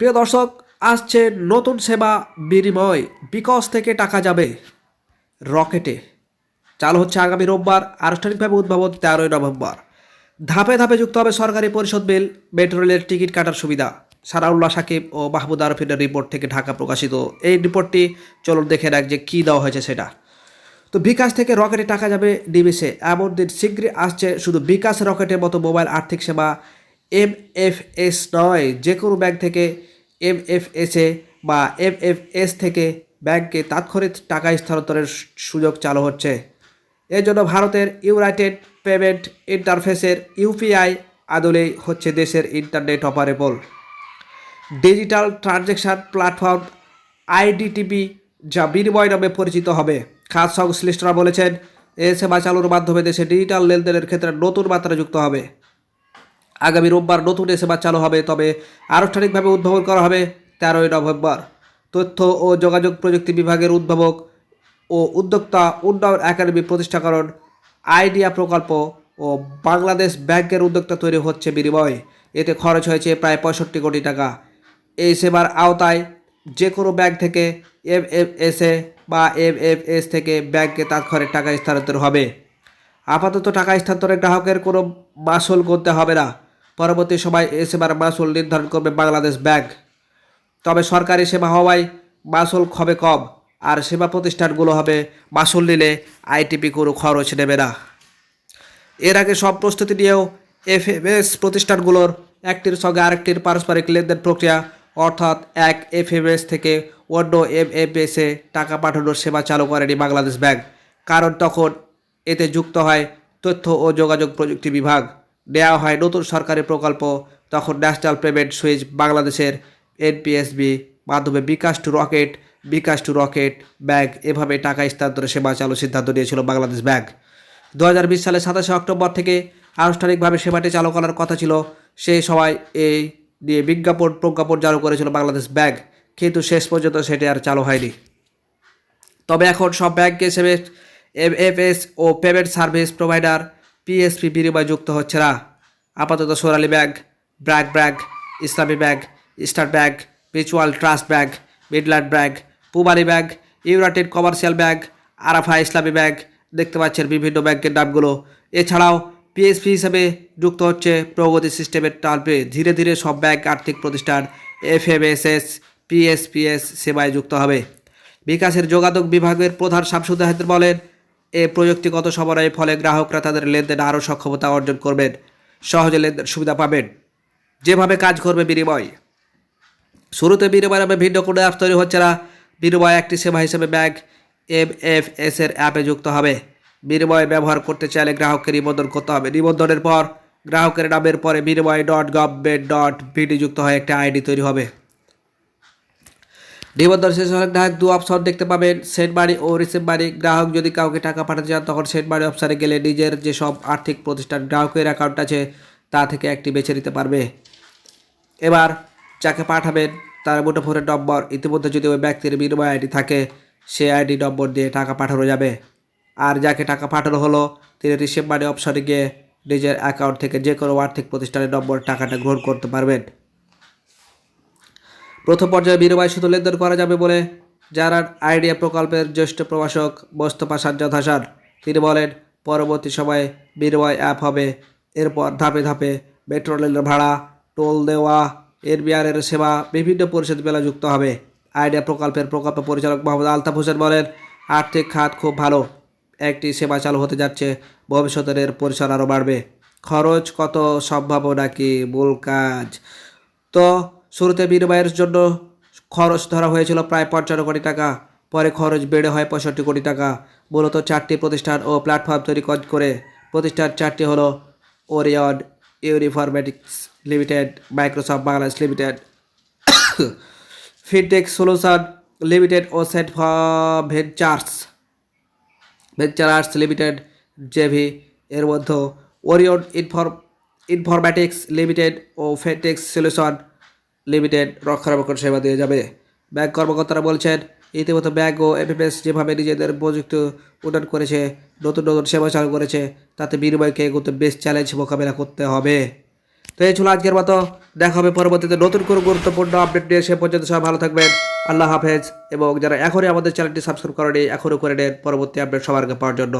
প্রিয় দর্শক, আসছে নতুন সেবা বিনিময়। বিকশ থেকে টাকা যাবে রকেটে। চালু হচ্ছে আগামী রোববার, আনুষ্ঠানিকভাবে উদ্ভাবন তেরোই নভেম্বর। ধাপে ধাপে যুক্ত হবে সরকারি পরিষদ বিল, মেট্রো রেলের টিকিট কাটার সুবিধা। সারাউল্লাহ সাকিব ও মাহমুদ আরফিনের রিপোর্ট থেকে ঢাকা প্রকাশিত। এই রিপোর্টটি চলুন দেখে রাখ যে কী দেওয়া হয়েছে সেটা। তো বিকাশ থেকে রকেটে টাকা যাবে ডিবিসে এমন দিন শীঘ্রই আসছে শুধু বিকাশ রকেটের মতো মোবাইল আর্থিক সেবা এম এফ এস নয়। যে কোনো ব্যাংক থেকে এম এফ এসে বা এম এফ এস থেকে ব্যাংকে তাৎক্ষণিক টাকা স্থানান্তরের সুযোগ চালু হচ্ছে। এর জন্য ভারতের ইউনাইটেড পেমেন্ট ইন্টারফেসের ইউপিআই আদলেই হচ্ছে দেশের internet operable. Digital transaction platform IDTP যা বিনিময় নামে পরিচিত হবে। খাস সংশ্লিষ্টরা বলেছেন, এ সেবা চালুর মাধ্যমে দেশে ডিজিটাল লেনদেনের ক্ষেত্রে নতুন মাত্রা যুক্ত হবে। আগামী রোববার নতুন এ সেবা চালু হবে, তবে আনুষ্ঠানিকভাবে উদ্ভাবন করা হবে তেরোই নভেম্বর। তথ্য ও যোগাযোগ প্রযুক্তি বিভাগের উদ্ভাবক ও উদ্যোক্তা উন্নয়ন একাডেমি প্রতিষ্ঠাকরণ আইডিয়া প্রকল্প ও বাংলাদেশ ব্যাংকের উদ্যোক্তা তৈরি হচ্ছে বিনিময়। এতে খরচ হয়েছে প্রায় পঁয়ষট্টি কোটি টাকা। এই সেবার আওতায় যে কোনো ব্যাংক থেকে এম এফ এস এ বা এম এফ এস থেকে ব্যাংকে তাৎক্ষণিক টাকা স্থানান্তর হবে। আপাতত টাকা স্থানান্তরে গ্রাহকের কোনো মাসুল করতে হবে না। পরবর্তী সময় এ সেবার মাসুল নির্ধারণ করবে বাংলাদেশ ব্যাংক। তবে সরকারি সেবা হওয়ায় মাসুল হবে কম, আর সেবা প্রতিষ্ঠানগুলো হবে মাসুল নিলে আইটিপি কোনো খরচ নেবে না। এর আগে সব প্রস্তুতি নিয়েও এফএমএস প্রতিষ্ঠানগুলোর একটির সঙ্গে আরেকটির পারস্পরিক লেনদেন প্রক্রিয়া, অর্থাৎ এক এফএমএস থেকে অন্য এমএফএসে টাকা পাঠানোর সেবা চালু করেনি বাংলাদেশ ব্যাংক। কারণ তখন এতে যুক্ত হয় তথ্য ও যোগাযোগ প্রযুক্তি বিভাগ। দেওয়া হয় নতুন সরকারি প্রকল্প, তখন ন্যাশনাল পেমেন্ট সুইচ বাংলাদেশের এনপিএসবি মাধ্যমে bKash to Rocket, bKash to Rocket bank এভাবে টাকা স্থানান্তরে সেবা চালু সিদ্ধান্ত নিয়েছিল বাংলাদেশ ব্যাংক। দু হাজার বিশ সালের সাতাশে অক্টোবর থেকে আনুষ্ঠানিকভাবে সেবাটি চালু করার কথা ছিল সেই সময় এই নিয়ে বিজ্ঞাপন প্রজ্ঞাপন চালু করেছিল বাংলাদেশ ব্যাংক, কিন্তু শেষ পর্যন্ত সেটি আর চালু হয়নি। তবে এখন সব ব্যাংক হিসেবে এমএফএস ও পেমেন্ট সার্ভিস প্রোভাইডার পিএসপি বিনিময় যুক্ত হচ্ছে না আপাতত Sonali Bank BRAC Bank Islami Bank Star Bank Mutual Trust Bank Midland Bank Pubali Bank United Commercial Bank Arafa Islami Bank দেখতে পাচ্ছেন বিভিন্ন ব্যাংকের নামগুলো এছাড়াও পিএসপি হিসেবে যুক্ত হচ্ছে প্রগতি সিস্টেমের টার্পে ধীরে ধীরে সব ব্যাংক আর্থিক প্রতিষ্ঠান এফএমএসএস পিএসপিএস সেবায় যুক্ত হবে বিকাশের যোগাযোগ বিভাগের প্রধান শামসুদ্দ হায়দার বলেন এ প্রযুক্তিগত সমন্বয়ের ফলে গ্রাহকরা তাদের লেনদেনে আরও সক্ষমতা অর্জন করবেন, সহজে লেনদেন সুবিধা পাবেন। যেভাবে কাজ করবে বিনিময়। শুরুতে বিনিময় নামে ভিন্ন কোনো অ্যাপ তৈরি হচ্ছে না। বিনিময় একটি সেবা হিসেবে ব্যাংক এম এফ এস এর অ্যাপে যুক্ত হবে। বিনিময় ব্যবহার করতে চাইলে গ্রাহককে নিবন্ধন করতে হবে। নিবন্ধনের পর গ্রাহকের নামের পরে বিনিময় ডট গভর্নমেন্ট ডট বিডি যুক্ত হয়ে একটা আইডি তৈরি হবে। নিবন্ধন শেষ হলে গ্রাহক দু অপশন দেখতে পাবেন সেন্ড মানি ও রিসিভ মানি গ্রাহক যদি কাউকে টাকা পাঠাতে চান, তখন সেন্ড মানি অপশানে গেলে নিজের যেসব আর্থিক প্রতিষ্ঠান গ্রাহকের অ্যাকাউন্ট আছে, তা থেকে একটি বেছে নিতে পারবে। এবার যাকে পাঠাবেন, তার মুঠোফোনের নম্বর। ইতিমধ্যে যদি ওই ব্যক্তির বিনিময় আইডি থাকে, সে আইডি নম্বর দিয়ে টাকা পাঠানো যাবে। আর যাকে টাকা পাঠানো হলো, তিনি রিসিভ মানি অপশনে গিয়ে নিজের অ্যাকাউন্ট থেকে যে কোনো আর্থিক প্রতিষ্ঠানের নম্বর টাকাটা গ্রহণ করতে পারবেন। প্রথম পর্যায়ে বিনিময় শুধু লেনদেন করা যাবে বলে জানান আইডিয়া প্রকল্পের জ্যেষ্ঠ প্রভাষক মোস্তফা সাজ্জাদ হাসান। তিনি বলেন, পরবর্তী সময়ে বিনিময় অ্যাপ হবে। এরপর ধাপে ধাপে মেট্রো রেলের ভাড়া, টোল দেওয়া এরবিআরের সেবা বিভিন্ন পরিষদ মেলা যুক্ত হবে। আইডিয়া প্রকল্পের প্রকল্প পরিচালক মোহাম্মদ আলতাফ হোসেন বলেন, আর্থিক খাত খুব ভালো। একটি সেবা চালু হতে যাচ্ছে। ভবিষ্যতের এর পরিসর আরও বাড়বে। খরচ কত সম্ভাবনা কি মূল কাজ? তো শুরুতে বিনিময়ের জন্য খরচ ধরা হয়েছিল প্রায় পঞ্চান্ন কোটি টাকা, পরে খরচ বেড়ে হয় পঁয়ষট্টি কোটি টাকা। মূলত চারটি প্রতিষ্ঠান ও প্ল্যাটফর্ম তৈরি কর- প্রতিষ্ঠান চারটি হলো Orion ইউনিফরমেটিক্স Limited Microsoft Bangladesh Limited Fintech Solution Limited ও Set Ventures Venturers Limited JV এর মধ্যে ওরিয়ন ইনফর ইনফরম্যাটিক্স লিমিটেড ও ফেটেক্স সলিউশন লিমিটেড রক্ষণাবেক্ষণ সেবা দিয়ে যাবে। ব্যাংক কর্মকর্তারা বলছেন, ইতিমধ্যে ব্যাংক ও এফএফএস যেভাবে নিজেদের প্রযুক্তি উন্নয়ন করেছে, নতুন নতুন সেবা চালু করেছে, তাতে বিনিময়কে এগোতে বেশ চ্যালেঞ্জ মোকাবেলা করতে হবে। তো এই ছিল আজকের মতো। দেখা হবে পরবর্তীতে নতুন কোনো গুরুত্বপূর্ণ আপডেট নিয়ে। সে পর্যন্ত সবাই ভালো থাকবেন। আল্লাহ হাফেজ। এবং যারা এখনই আমাদের চ্যানেলটি সাবস্ক্রাইব করেনি, এখনও করে নেন। পরবর্তী আপডেট সবার আগে পাওয়ার জন্য।